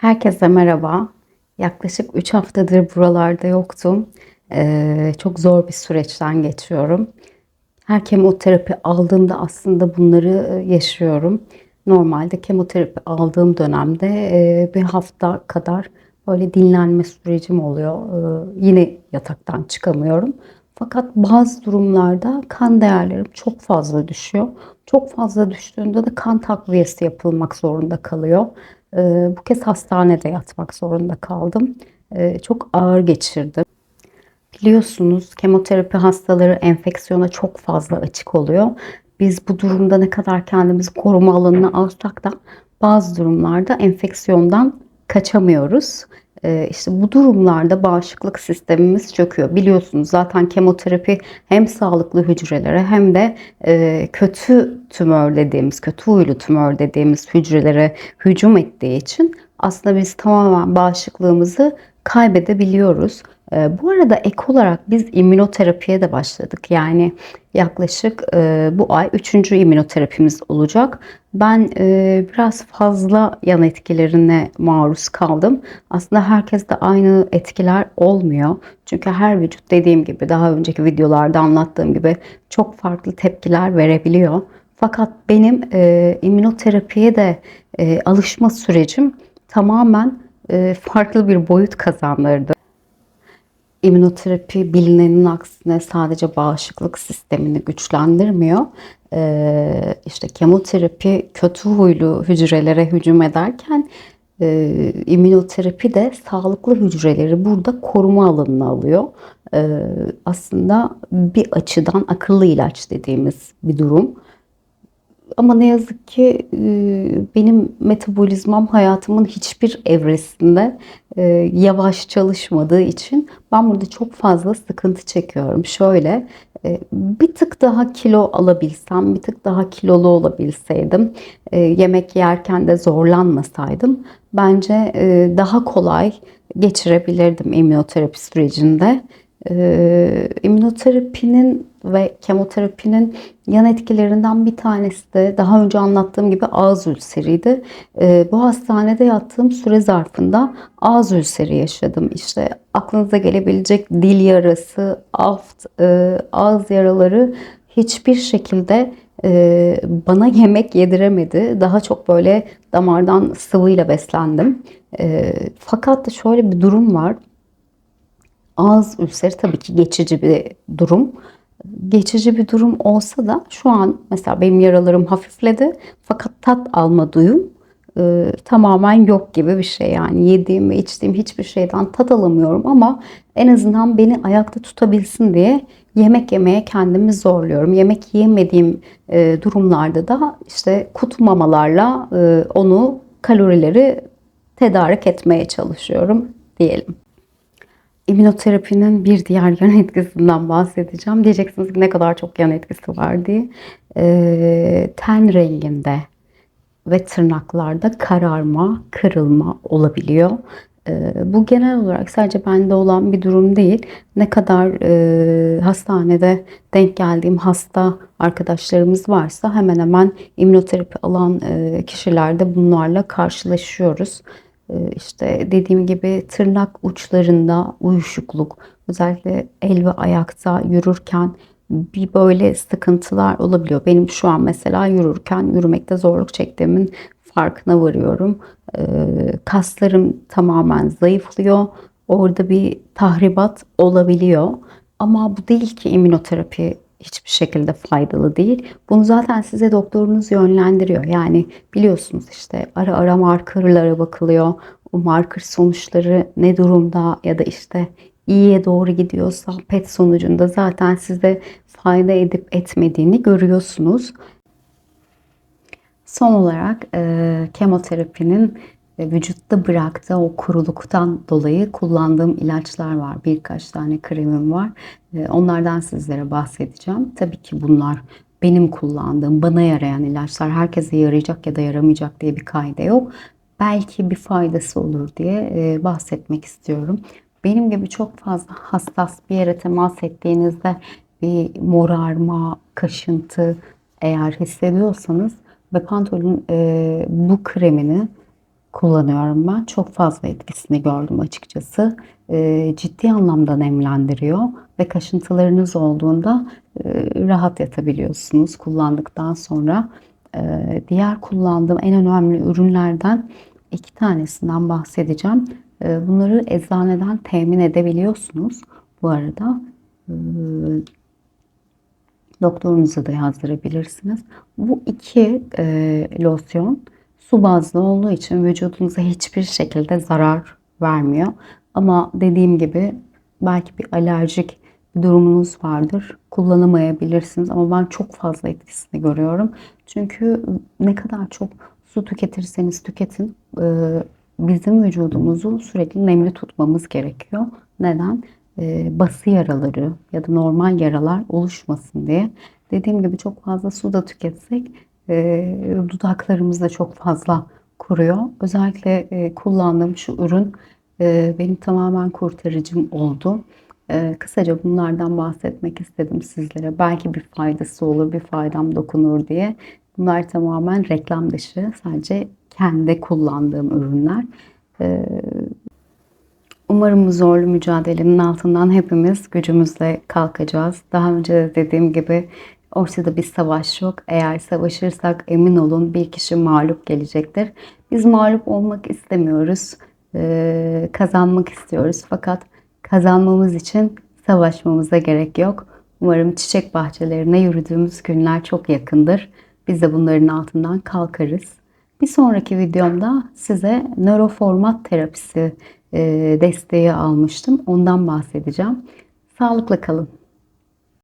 Herkese merhaba. Yaklaşık 3 haftadır buralarda yoktum. Ee, çok zor bir süreçten geçiyorum. Her kemoterapi aldığımda aslında bunları e, yaşıyorum. Normalde kemoterapi aldığım dönemde e, bir hafta kadar böyle dinlenme sürecim oluyor. Ee, yine yataktan çıkamıyorum. Fakat bazı durumlarda kan değerlerim çok fazla düşüyor. Çok fazla düştüğünde de kan takviyesi yapılmak zorunda kalıyor. Ee, bu kez hastanede yatmak zorunda kaldım. Ee, çok ağır geçirdim. Biliyorsunuz kemoterapi hastaları enfeksiyona çok fazla açık oluyor. Biz bu durumda ne kadar kendimizi koruma alanına alsak da bazı durumlarda enfeksiyondan kaçamıyoruz. Ee, işte bu durumlarda bağışıklık sistemimiz çöküyor. Biliyorsunuz zaten kemoterapi hem sağlıklı hücrelere hem de e, kötü tümör dediğimiz, kötü huylu tümör dediğimiz hücrelere hücum ettiği için aslında biz tamamen bağışıklığımızı kaybedebiliyoruz. Ee, bu arada ek olarak biz immünoterapiye de başladık. Yani yaklaşık e, bu ay üçüncü immünoterapimiz olacak. Ben e, biraz fazla yan etkilerine maruz kaldım. Aslında herkeste aynı etkiler olmuyor. Çünkü her vücut dediğim gibi daha önceki videolarda anlattığım gibi çok farklı tepkiler verebiliyor. Fakat benim e, immünoterapiye de alışma sürecim tamamen farklı bir boyut kazandırdı. İmmünoterapi bilinenin aksine sadece bağışıklık sistemini güçlendirmiyor. Ee, işte kemoterapi kötü huylu hücrelere hücum ederken e, immünoterapi de sağlıklı hücreleri burada koruma alanına alıyor. Ee, aslında bir açıdan akıllı ilaç dediğimiz bir durum. Ama ne yazık ki e, benim metabolizmam hayatımın hiçbir evresinde e, yavaş çalışmadığı için ben burada çok fazla sıkıntı çekiyorum. Şöyle e, bir tık daha kilo alabilsem, bir tık daha kilolu olabilseydim, yemek yerken de zorlanmasaydım bence daha kolay geçirebilirdim immünoterapi sürecinde. Ee, immünoterapinin ve kemoterapinin yan etkilerinden bir tanesi de daha önce anlattığım gibi ağız ülseriydi. Ee, bu hastanede yattığım süre zarfında ağız ülseri yaşadım. İşte aklınıza gelebilecek dil yarası, aft, e, ağız yaraları hiçbir şekilde e, bana yemek yediremedi. Daha çok böyle damardan sıvıyla beslendim. E, fakat şöyle bir durum var. Ağız ülseri tabii ki geçici bir durum. Geçici bir durum olsa da şu an mesela benim yaralarım hafifledi fakat tat alma duyum e, tamamen yok gibi bir şey yani yediğim ve içtiğim hiçbir şeyden tat alamıyorum ama en azından beni ayakta tutabilsin diye yemek yemeye kendimi zorluyorum. Yemek yemediğim e, durumlarda da işte kut mamalarla e, onu kalorileri tedarik etmeye çalışıyorum diyelim. İmmünoterapinin bir diğer yan etkisinden bahsedeceğim. Diyeceksiniz ki ne kadar çok yan etkisi var diye. E, ten renginde ve tırnaklarda kararma, kırılma olabiliyor. E, bu genel olarak sadece bende olan bir durum değil. Ne kadar e, hastanede denk geldiğim hasta arkadaşlarımız varsa hemen hemen immünoterapi alan e, kişilerde bunlarla karşılaşıyoruz. Ee, işte dediğim gibi tırnak uçlarında uyuşukluk, özellikle el ve ayakta yürürken bir böyle sıkıntılar olabiliyor. Benim şu an mesela yürürken yürümekte zorluk çektiğimin farkına varıyorum. Ee, kaslarım tamamen zayıflıyor. Orada bir tahribat olabiliyor. Ama bu değil ki immünoterapi hiçbir şekilde faydalı değil. Bunu zaten size doktorunuz yönlendiriyor. Yani biliyorsunuz işte ara ara markerlara bakılıyor. O marker sonuçları ne durumda ya da işte iyiye doğru gidiyorsa PET sonucunda zaten size fayda edip etmediğini görüyorsunuz. Son olarak e, kemoterapinin vücutta bıraktığı o kuruluktan dolayı kullandığım ilaçlar var. Birkaç tane kremim var. Ee, onlardan sizlere bahsedeceğim. Tabii ki bunlar benim kullandığım, bana yarayan ilaçlar. Herkese yarayacak ya da yaramayacak diye bir kaide yok. Belki bir faydası olur diye e, bahsetmek istiyorum. Benim gibi çok fazla hassas bir yere temas ettiğinizde bir morarma, kaşıntı eğer hissediyorsanız ve pantolon e, bu kremini kullanıyorum ben. Çok fazla etkisini gördüm açıkçası. Ee, ciddi anlamda nemlendiriyor ve kaşıntılarınız olduğunda e, rahat yatabiliyorsunuz kullandıktan sonra. Ee, diğer kullandığım en önemli ürünlerden iki tanesinden bahsedeceğim. Ee, bunları eczaneden temin edebiliyorsunuz. Bu arada doktorunuza da yazdırabilirsiniz. Bu iki e, losyon su bazlı olduğu için vücudunuza hiçbir şekilde zarar vermiyor. Ama dediğim gibi belki bir alerjik bir durumunuz vardır. Kullanamayabilirsiniz ama ben çok fazla etkisini görüyorum. Çünkü ne kadar çok su tüketirseniz tüketin e, bizim vücudumuzu sürekli nemli tutmamız gerekiyor. Neden? E, bası yaraları ya da normal yaralar oluşmasın diye. Dediğim gibi çok fazla su da tüketsek e, dudaklarımız da çok fazla kuruyor. Özellikle e, kullandığım şu ürün e, benim tamamen kurtarıcım oldu. E, kısaca bunlardan bahsetmek istedim sizlere. Belki bir faydası olur, bir faydam dokunur diye. Bunlar tamamen reklam dışı. Sadece kendi kullandığım ürünler. E, Umarım bu zorlu mücadelenin altından hepimiz gücümüzle kalkacağız. Daha önce de dediğim gibi ortada bir savaş yok. Eğer savaşırsak emin olun bir kişi mağlup gelecektir. Biz mağlup olmak istemiyoruz. Ee, kazanmak istiyoruz. Fakat kazanmamız için savaşmamıza gerek yok. Umarım çiçek bahçelerine yürüdüğümüz günler çok yakındır. Biz de bunların altından kalkarız. Bir sonraki videomda size nöroformat terapisi e, desteği almıştım. Ondan bahsedeceğim. Sağlıkla kalın.